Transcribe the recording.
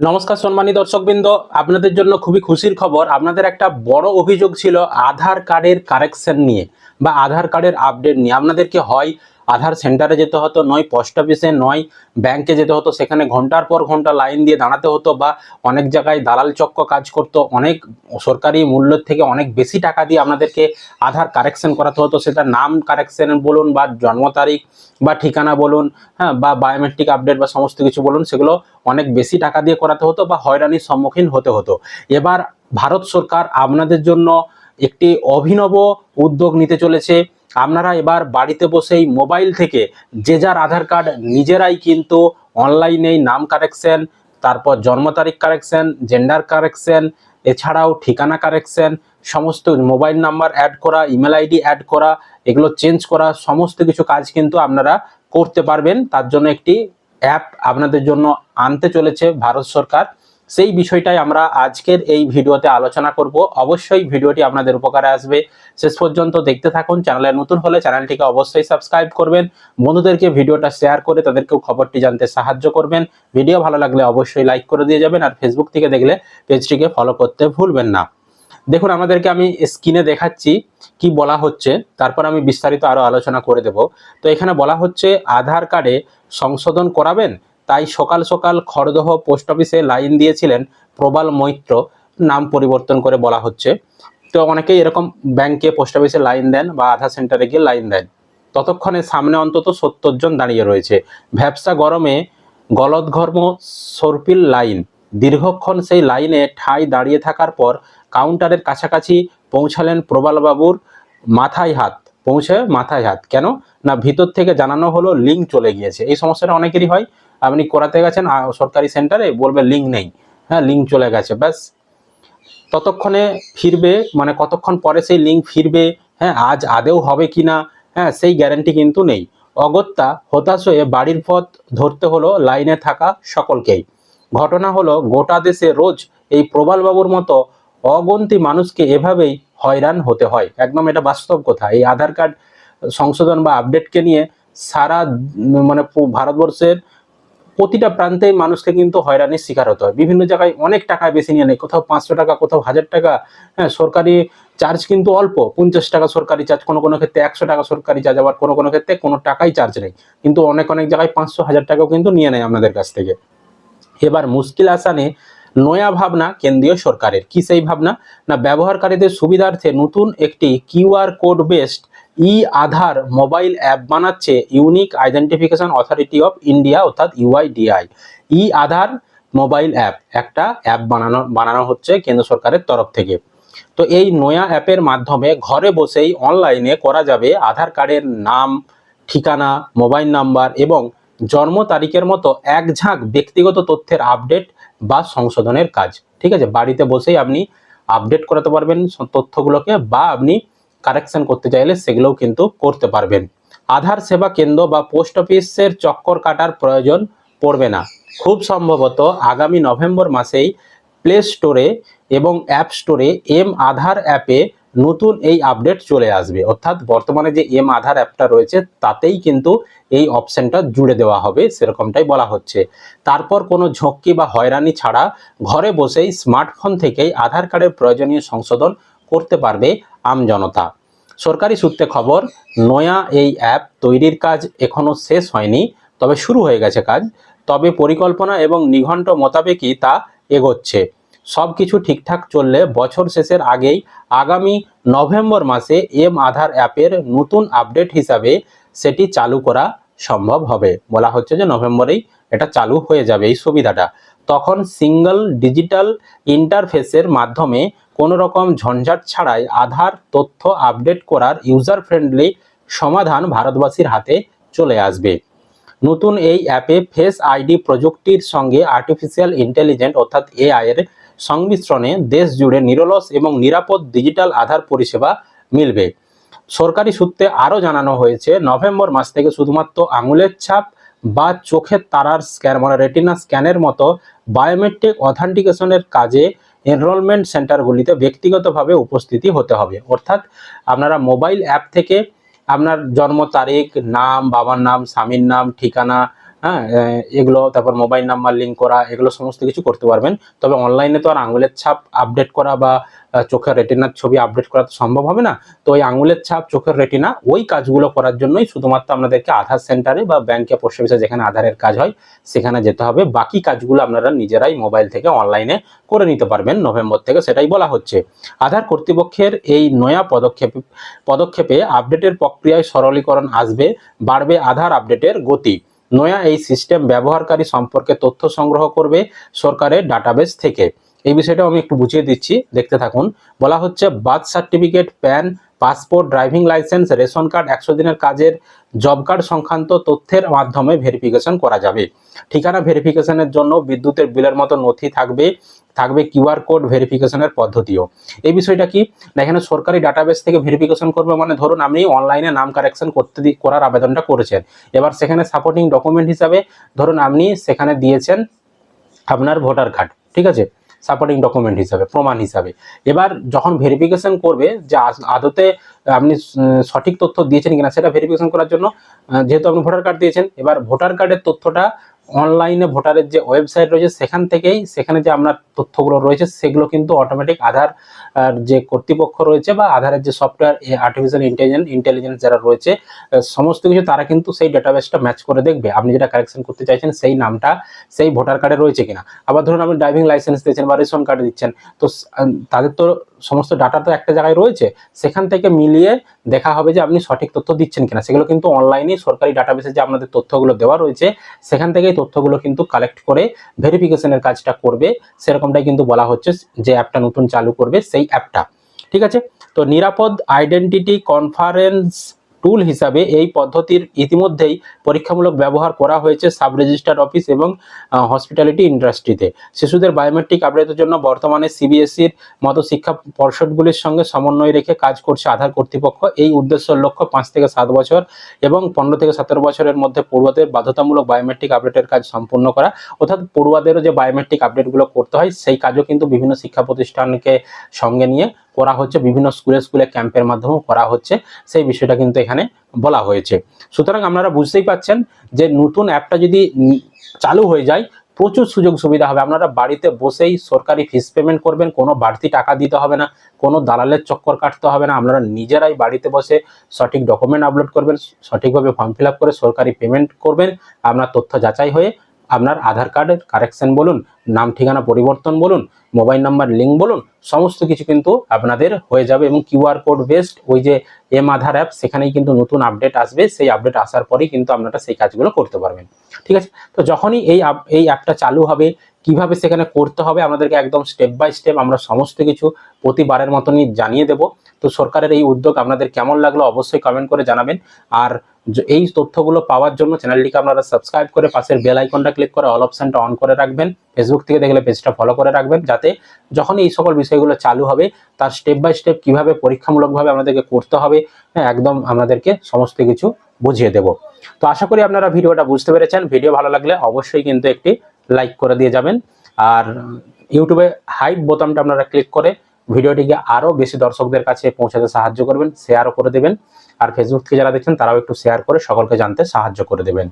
নমস্কার সম্মানী দর্শকবৃন্দ, আপনাদের জন্য খুবই খুশির খবর। আপনাদের একটা বড় অভিযোগ ছিল আধার কার্ডের কারেকশন নিয়ে বা আধার কার্ডের আপডেট নিয়ে। আপনাদেরকে হয় আধার সেন্টারে যেতে হতো, নয় পোস্ট অফিসে নয় ব্যাংকে যেতে হতো। সেখানে ঘণ্টার পর ঘণ্টা লাইন দিয়ে দাঁড়াতে হতো বা অনেক জায়গায় দালাল চক্র কাজ করতো। অনেক সরকারি মূল্যের থেকে অনেক বেশি টাকা দিয়ে আপনাদেরকে আধার কারেকশন করাতে হতো। সেটা নাম কারেকশন বলুন বা জন্ম তারিখ বা ঠিকানা বলুন হ্যাঁ বা বায়োমেট্রিক আপডেট বা সমস্ত কিছু বলুন, সেগুলো অনেক বেশি টাকা দিয়ে করাতে হতো বা হয়রানির সম্মুখীন হতে হতো। এবার ভারত সরকার আপনাদের জন্য একটি অভিনব উদ্যোগ নিতে চলেছে। আপনারা এবার বাড়িতে বসেই মোবাইল থেকে যে যার আধার কার্ড নিজেরাই কিন্তু অনলাইনেই নাম কারেকশন, তারপর জন্ম তারিখ কারেকশন, জেন্ডার কারেকশন, এছাড়াও ঠিকানা কারেকশন, সমস্ত মোবাইল নাম্বার অ্যাড করা ইমেল আইডি অ্যাড করা, এগুলো চেঞ্জ করা, সমস্ত কিছু কাজ কিন্তু আপনারা করতে পারবেন। তার জন্য একটি অ্যাপ আপনাদের জন্য আনতে চলেছে ভারত সরকার। সেই বিষয়টাই আমরা আজকের এই ভিডিওতে আলোচনা করব। অবশ্যই ভিডিওটি আপনাদের উপকারে আসবে। শেষ পর্যন্ত দেখতে থাকুন, চ্যানেলে নতুন হলে চ্যানেলটিকে অবশ্যই সাবস্ক্রাইব করবেন। বন্ধুদেরকে ভিডিওটা শেয়ার করে তাদেরকেও খবরটি জানতে সাহায্য করবেন। ভিডিও ভালো লাগলে অবশ্যই লাইক করে দিয়ে যাবেন আর ফেসবুক থেকে দেখলে পেজটিকে ফলো করতে ভুলবেন না। দেখুন, আমাদেরকে আমি স্ক্রিনে দেখাচ্ছি কি বলা হচ্ছে। তারপর আমি বিস্তারিত আরও আলোচনা করে দেব। তো এখানে বলা হচ্ছে, আধার কার্ডে সংশোধন করাবেন তাই সকাল সকাল খড়দহ পোস্ট অফিসে লাইন দিয়েছিলেন প্রবাল মৈত্র, নাম পরিবর্তন করে বলা হচ্ছে। তো অনেকেই এরকম ব্যাংকে পোস্ট অফিসে লাইন দেন বা আধার সেন্টারে গিয়ে লাইন দেন। ততক্ষণে সামনে অন্তত সত্তর জন দাঁড়িয়ে রয়েছে। ভ্যাবসা গরমে গলদঘর্ম সর্পিল লাইন। দীর্ঘক্ষণ সেই লাইনে ঠাই দাঁড়িয়ে থাকার পর কাউন্টারের কাছাকাছি পৌঁছালেন প্রবালবাবুর মাথায় হাত। পৌঁছে মাথায় হাত। কেন? না, ভিতর থেকে জানানো হলো লিঙ্ক চলে গিয়েছে। এই সমস্যাটা অনেকেরই হয়। আপনি করাতে গেছেন সরকারি সেন্টারে বলবে লিঙ্ক নেই। হ্যাঁ লিঙ্ক চলে গেছে, ব্যাস। ততক্ষণে ফিরবে মানে কতক্ষণ পরে সেই লিঙ্ক ফিরবে হ্যাঁ আজ আদেও হবে কি না হ্যাঁ সেই গ্যারান্টি কিন্তু নেই। অগত্যা হতাশ হয়ে বাড়ির পথ ধরতে হলো লাইনে থাকা সকলকেই। ঘটনা হলো গোটা দেশে রোজ এই প্রবালবাবুর মতো অগন্তি মানুষকে এভাবেই হয়রান হতে হয়। একদম এটা বাস্তব কথা। এই আধার কার্ড সংশোধন বা আপডেটকে নিয়ে সারা মানে ভারতবর্ষের প্রতিটা প্রান্তেই মানুষকে কিন্তু হয়রানির শিকার হতে হয়। বিভিন্ন জায়গায় অনেক টাকা বেশি নিয়ে নেয় কোথাও পাঁচশো টাকা, কোথাও হাজার টাকা হ্যাঁ সরকারি চার্জ কিন্তু অল্প। পঞ্চাশ টাকা সরকারি চার্জ কোনো কোনো ক্ষেত্রে একশো টাকা সরকারি চার্জ আবার কোনো কোনো ক্ষেত্রে কোনো টাকাই চার্জ নেই। কিন্তু অনেক অনেক জায়গায় পাঁচশো, হাজার টাকাও কিন্তু নিয়ে নেয় আপনাদের কাছ থেকে। এবার মুশকিল আসানে নয়া ভাবনা কেন্দ্রীয় সরকারের। কি সেই ভাবনা? না, ব্যবহারকারীদের সুবিধার্থে নতুন একটি QR code based E Aadhaar mobile app বানাচ্ছে Unique Identification Authority of India, অর্থাৎ UIDAI E Aadhaar mobile app, একটা অ্যাপ বানানো বানানো হচ্ছে কেন্দ্র সরকারের তরফ থেকে। তো এই নয়া অ্যাপের মাধ্যমে ঘরে বসেই অনলাইনে করা যাবে আধার কার্ডের নাম, ঠিকানা, মোবাইল নাম্বার এবং জন্ম তারিখের মতো এক ঝাঁক ব্যক্তিগত তথ্যের আপডেট বা সংশোধনের কাজ। ঠিক আছে? বাড়িতে বসেই আপনি আপডেট করাতে পারবেন তথ্যগুলোকে বা আপনি কারেকশন করতে চাইলে সেগুলোও কিন্তু করতে পারবেন। আধার সেবা কেন্দ্র বা পোস্ট অফিসের চক্কর কাটার প্রয়োজন পড়বে না। খুব সম্ভবত আগামী নভেম্বর মাসেই প্লে স্টোরে এবং অ্যাপ স্টোরে এম আধার অ্যাপে নতুন এই আপডেট চলে আসবে। অর্থাৎ বর্তমানে যে এম আধার অ্যাপটা রয়েছে, তাতেই কিন্তু এই অপশনটা জুড়ে দেওয়া হবে, সেরকমটাই বলা হচ্ছে। তারপর কোনো ঝক্কি বা হয়রানি ছাড়া ঘরে বসেই স্মার্টফোন থেকেই আধার কার্ডের প্রয়োজনীয় সংশোধন করতে পারবে আমজনতা সরকারি সূত্রে খবর, নয়া এই অ্যাপ তৈরির কাজ এখনও শেষ হয়নি, তবে শুরু হয়ে গেছে কাজ। তবে পরিকল্পনা এবং নিঘণ্ট মোতাবেকই তা এগোচ্ছে। সব কিছু ঠিকঠাক চললে বছর শেষের আগেই আগামী নভেম্বর মাসে এম আধার অ্যাপের নতুন আপডেট হিসাবে সেটি চালু করা সম্ভব হবে। বলা হচ্ছে যে নভেম্বরেই এটা চালু হয়ে যাবে এই সুবিধাটা। তখন সিঙ্গল ডিজিটাল ইন্টারফেসের মাধ্যমে কোনো রকম ঝঞ্ঝাট ছাড়াই আধার তথ্য আপডেট করার ইউজার ফ্রেন্ডলি সমাধান ভারতবাসীর হাতে চলে আসবে। নতুন এই অ্যাপে ফেস আইডি প্রযুক্তির সঙ্গে আর্টিফিশিয়াল ইন্টেলিজেন্ট অর্থাৎ এআই এর সংমিশ্রণে দেশ জুড়ে নিরলস এবং নিরাপদ ডিজিটাল আধার পরিষেবা মিলবে। সরকারি সূত্রে আরও জানানো হয়েছে, নভেম্বর মাস থেকে শুধুমাত্র আঙুলের ছাপ বা চোখের তারার স্ক্যান মানে রেটিনা স্ক্যানের মতো বায়োমেট্রিক অথেন্টিকেশনের কাজে এনরোলমেন্ট সেন্টারগুলিতে ব্যক্তিগতভাবে উপস্থিতি হতে হবে। অর্থাৎ আপনারা মোবাইল অ্যাপ থেকে আপনার জন্ম তারিখ, নাম, বাবার নাম, স্বামীর নাম, ঠিকানা হ্যাঁ এগুলো, তারপর মোবাইল নাম্বার লিঙ্ক করা, এগুলো সমস্ত কিছু করতে পারবেন। তবে অনলাইনে তো আর আঙুলের ছাপ আপডেট করা বা চোখের রেটিনার ছবি আপডেট করা তো সম্ভব হবে না। তো ওই আঙুলের ছাপ, চোখের রেটিনা ওই কাজগুলো করার জন্যই শুধুমাত্র আপনাদেরকে আধার সেন্টারে বা ব্যাংকে পোস্ট অফিসে যেখানে আধারের কাজ হয়, সেখানে যেতে হবে। বাকি কাজগুলো আপনারা নিজেরাই মোবাইল থেকে অনলাইনে করে নিতে পারবেন নভেম্বর থেকে সেটাই বলা হচ্ছে। আধার কর্তৃপক্ষের এই নয়া পদক্ষেপ, পদক্ষেপে আপডেটের প্রক্রিয়ায় সরলীকরণ আসবে, বাড়বে আধার আপডেটের গতি। নয়া এই সিস্টেম ব্যবহারকারী সম্পর্কে তথ্য সংগ্রহ করবে সরকারের ডাটাবেস থেকে। এই বিষয়টাও আমি একটু বুঝিয়ে দিচ্ছি, দেখতে থাকুন। বলা হচ্ছে birth certificate, PAN, passport, driving licence, ration card, একশো দিনের কাজের জব কার্ড সংক্রান্ত তথ্যের মাধ্যমে ভেরিফিকেশন করা যাবে। ঠিকানা ভেরিফিকেশনের জন্য বিদ্যুতের বিলের মতো নথি থাকবে থাকবে কিউআর কোড ভেরিফিকেশনের পদ্ধতিও। এই বিষয়টা কি? না, এখানে সরকারি ডাটাবেস থেকে ভেরিফিকেশন করবে মানে ধরুন আপনি অনলাইনে নাম কারেকশন করতে করার আবেদনটা করেছেন। এবার সেখানে সাপোর্টিং ডকুমেন্ট হিসাবে ধরুন আপনি সেখানে দিয়েছেন আপনার ভোটার কার্ড, ঠিক আছে? সাপোর্টিং ডকুমেন্ট হিসাবে, প্রমাণ হিসাবে। এবার যখন ভেরিফিকেশন করবে যে আদতে আপনি সঠিক তথ্য দিয়েছেন কিনা, সেটা ভেরিফিকেশন করার জন্য যেহেতু আপনি ভোটার কার্ড দিয়েছেন, এবার ভোটার কার্ডের তথ্যটা অনলাইনে ভোটারের যে ওয়েবসাইট রয়েছে, সেখান থেকেই সেখানে যে আপনার তথ্যগুলো রয়েছে, সেগুলো কিন্তু অটোমেটিক আধার যে কর্তৃপক্ষ রয়েছে বা আধারের যে সফটওয়্যার আর্টিফিশিয়াল ইন্টেলিজেন্স ইন্টেলিজেন্স যারা রয়েছে সমস্ত কিছু তারা কিন্তু সেই ডাটাবেসটা ম্যাচ করে দেখবে। আপনি যেটা কারেকশন করতে চাইছেন, সেই নামটা, সেই ভোটার কার্ডে রয়েছে কিনা। আবার ধরুন আপনি ড্রাইভিং লাইসেন্স দিচ্ছেন বা রেশন কার্ড দিচ্ছেন, তো তাদের তো সমস্ত ডাটা তো একটা জায়গায় রয়েছে, সেখান থেকে মিলিয়ে দেখা হবে যে আপনি সঠিক তথ্য দিচ্ছেন কিনা। সেগুলো কিন্তু অনলাইনে সরকারি ডাটাবেসে যে আপনাদের তথ্যগুলো দেওয়া রয়েছে, সেখান থেকেই তথ্যগুলো কিন্তু কালেক্ট করে ভেরিফিকেশনের কাজটা করবে। সেরকমটাই কিন্তু বলা হচ্ছে যে অ্যাপটা নতুন চালু করবে সেই অ্যাপটা ঠিক আছে? তো নিরাপদ আইডেন্টিটি কনফারেন্স টুল হিসাবে এই পদ্ধতির ইতিমধ্যেই পরীক্ষামূলক ব্যবহার করা হয়েছে সাব রেজিস্ট্রার অফিস এবং হসপিটালিটি ইন্ডাস্ট্রিতে শিশুদের বায়োমেট্রিক আপডেটের জন্য বর্তমানে সিবিএসইর মতো শিক্ষা পর্ষদগুলির সঙ্গে সমন্বয় রেখে কাজ করছে আধার কর্তৃপক্ষ। এই উদ্দেশ্যের লক্ষ্য পাঁচ থেকে সাত বছর এবং পনেরো থেকে সতেরো বছরের মধ্যে পড়ুয়াদের বাধ্যতামূলক বায়োমেট্রিক আপডেটের কাজ সম্পূর্ণ করা। অর্থাৎ পড়ুয়াদেরও যে বায়োমেট্রিক আপডেটগুলো করতে হয়, সেই কাজও কিন্তু বিভিন্ন শিক্ষা প্রতিষ্ঠানকে সঙ্গে নিয়ে করা হচ্ছে। বিভিন্ন স্কুলে স্কুলে ক্যাম্পের মাধ্যমেও করা হচ্ছে। সেই বিষয়টা কিন্তু এখানে বলা হয়েছে। সুতরাং আপনারা বুঝতেই পাচ্ছেন যে নতুন অ্যাপটা যদি চালু হয়ে যায়, প্রচুর সুযোগ সুবিধা হবে। আপনারা বাড়িতে বসেই সরকারি ফিস পেমেন্ট করবেন, কোনো বাড়তি টাকা দিতে হবে না, কোনো দালালের চক্কর কাটতে হবে না। আপনারা নিজেরাই বাড়িতে বসে সঠিক ডকুমেন্ট আপলোড করবেন, সঠিকভাবে ফর্ম ফিল করে সরকারি পেমেন্ট করবেন। আপনার তথ্য যাচাই হয়ে আপনার আধার কার্ডের কারেকশন বলুন, নাম, ঠিকানা পরিবর্তন বলুন মোবাইল নাম্বার লিঙ্ক বলুন, সমস্ত কিছু কিন্তু আপনাদের হয়ে যাবে এবং কিউআর কোড বেসড ওই যে এম আধার অ্যাপ সেখানেই কিন্তু নতুন আপডেট আসবে, সেই আপডেট আসার পরেই কিন্তু আপনারা সেই কাজগুলো করতে পারবেন। ঠিক আছে? তো যখনই এই এই অ্যাপটা চালু হবে, কীভাবে সেখানে করতে হবে, আমাদেরকে একদম স্টেপ বাই স্টেপ আমরা সমস্ত কিছু প্রতিবারের মতনই জানিয়ে দেব। তো সরকারের এই উদ্যোগ আপনাদের কেমন লাগল অবশ্যই কমেন্ট করে জানাবেন। আর এই তথ্যগুলো পাওয়ার জন্য চ্যানেলটিকে আপনারা সাবস্ক্রাইব করে পাশের বেল আইকনটা ক্লিক করে অল অপশনটা অন করে রাখবেন। ফেসবুক থেকে দেখলে পেজটা ফলো করে রাখবেন যাতে যখন এই সকল বিষয়গুলো চালু হবে, তার স্টেপ বাই স্টেপ কীভাবে পরীক্ষামূলকভাবে আমাদেরকে করতে হবে হ্যাঁ একদম আমাদেরকে সমস্ত কিছু বুঝিয়ে দেব। তো আশা করি আপনারা ভিডিওটা বুঝতে পেরেছেন। ভিডিও ভালো লাগলে অবশ্যই কিন্তু একটি লাইক করে দিয়ে যাবেন। আর ইউটিউবে হাইপ বোতামটা আপনারা ক্লিক করে ভিডিওটিকে আরও বেশি দর্শকদের কাছে পৌঁছাতে সাহায্য করবেন শেয়ারও করে দেবেন। আর ফেসবুক থেকে যারা দেখছেন, তারাও একটু শেয়ার করে সকলকে জানতে সাহায্য করে দেবেন।